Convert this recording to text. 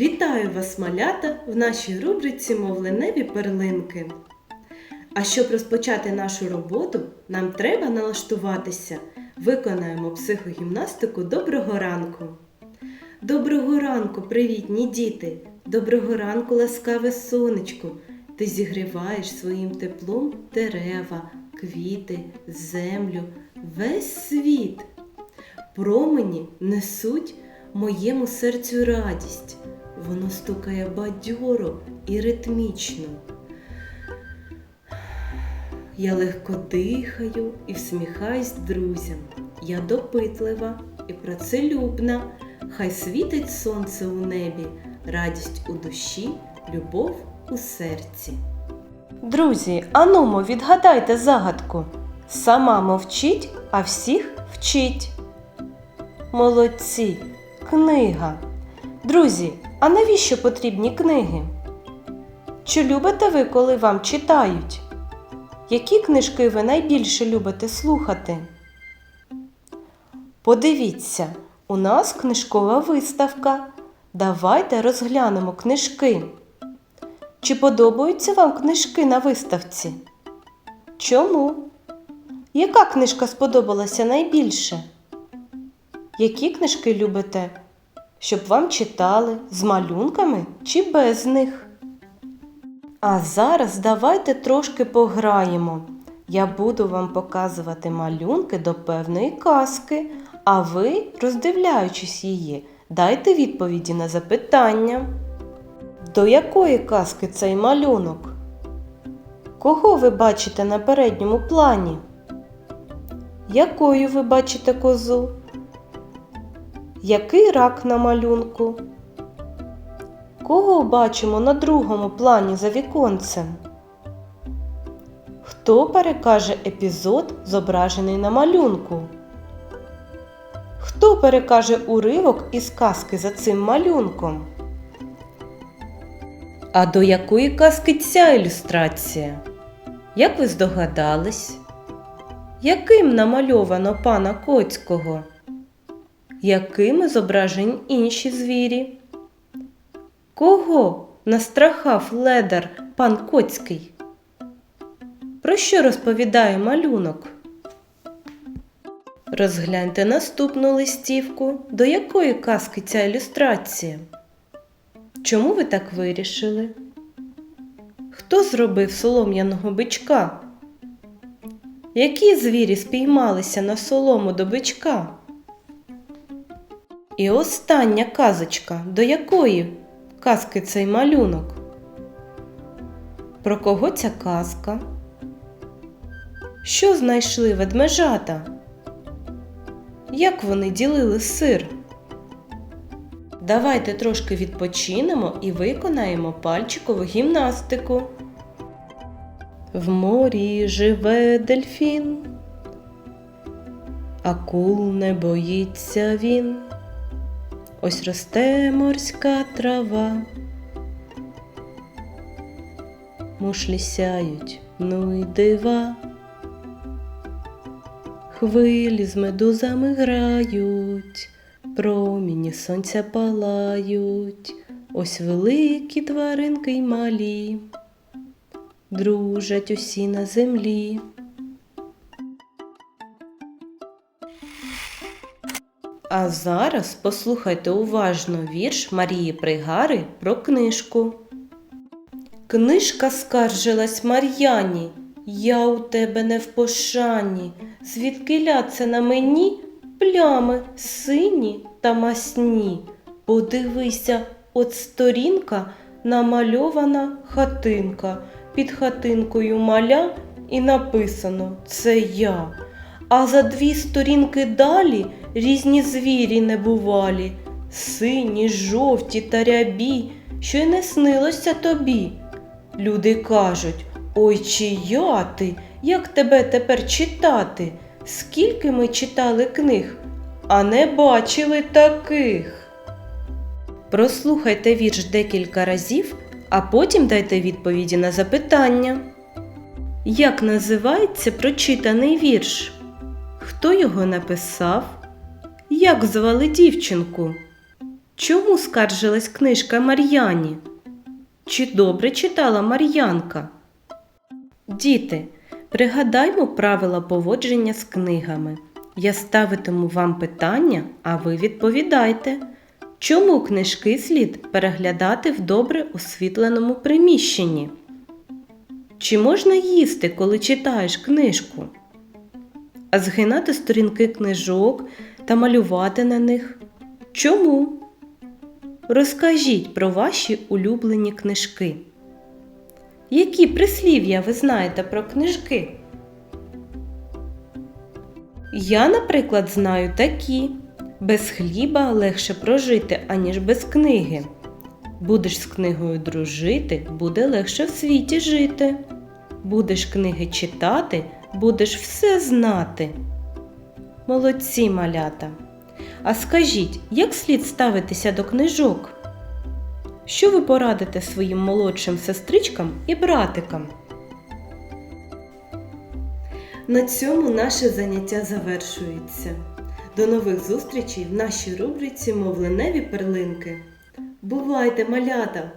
Вітаю вас, малята, в нашій рубриці Мовленеві перлинки. А щоб розпочати нашу роботу, нам треба налаштуватися. Виконаємо психогімнастику доброго ранку. Доброго ранку, привітні діти! Доброго ранку, ласкаве сонечко! Ти зігріваєш своїм теплом дерева, квіти, землю, весь світ. Промені несуть моєму серцю радість. Воно стукає бадьоро і ритмічно. Я легко дихаю і всміхаюсь друзям. Я допитлива і працелюбна. Хай світить сонце у небі, радість у душі, любов у серці. Друзі, анумо, відгадайте загадку. Сама мовчить, а всіх вчить. Молодці, книга. Друзі, а навіщо потрібні книги? Чи любите ви, коли вам читають? Які книжки ви найбільше любите слухати? Подивіться, у нас книжкова виставка. Давайте розглянемо книжки. Чи подобаються вам книжки на виставці? Чому? Яка книжка сподобалася найбільше? Які книжки любите, щоб вам читали з малюнками чи без них? А зараз давайте трошки пограємо. Я буду вам показувати малюнки до певної казки, а ви, роздивляючись її, дайте відповіді на запитання. До якої казки цей малюнок? Кого ви бачите на передньому плані? Якою ви бачите козу? Який рак на малюнку? Кого бачимо на другому плані за віконцем? Хто перекаже епізод, зображений на малюнку? Хто перекаже уривок із казки за цим малюнком? А до якої казки ця ілюстрація? Як ви здогадались? Яким намальовано пана Коцького? Якими зображені інші звірі? Кого настрахав ледар пан Коцький? Про що розповідає малюнок? Розгляньте наступну листівку. До якої казки ця ілюстрація? Чому ви так вирішили? Хто зробив солом'яного бичка? Які звірі спіймалися на солому до бичка? І остання казочка, до якої казки цей малюнок? Про кого ця казка? Що знайшли ведмежата? Як вони ділили сир? Давайте трошки відпочинемо і виконаємо пальчикову гімнастику. В морі живе дельфін, акул не боїться він. Ось росте морська трава. Мушлі сяють, ну й дива. Хвилі з медузами грають, проміні сонця палають, ось великі тваринки й малі, дружать усі на землі. А зараз послухайте уважно вірш Марії Пригари про книжку. Книжка скаржилась Мар'яні, я у тебе не в пошані, звідкиля це на мені плями сині та масні. Подивися, от сторінка намальована хатинка, під хатинкою маля і написано Це я. А за дві сторінки далі різні звірі небувалі, сині, жовті та рябі, що й не снилося тобі. Люди кажуть, ой, чия ти, як тебе тепер читати? Скільки ми читали книг, а не бачили таких. Прослухайте вірш декілька разів, а потім дайте відповіді на запитання. Як називається прочитаний вірш? Хто його написав? Як звали дівчинку? Чому скаржилась книжка Мар'яні? Чи добре читала Мар'янка? Діти, пригадаймо правила поводження з книгами. Я ставитиму вам питання, а ви відповідайте. Чому книжки слід переглядати в добре освітленому приміщенні? Чи можна їсти, коли читаєш книжку? А згинати сторінки книжок та малювати на них? Чому? Розкажіть про ваші улюблені книжки. Які прислів'я ви знаєте про книжки? Я, наприклад, знаю такі: без хліба легше прожити, аніж без книги. Будеш з книгою дружити, буде легше в світі жити. Будеш книги читати, будеш все знати. Молодці малята. А скажіть, як слід ставитися до книжок? Що ви порадите своїм молодшим сестричкам і братикам? На цьому наше заняття завершується. До нових зустрічей в нашій рубриці Мовленеві перлинки. Бувайте, малята!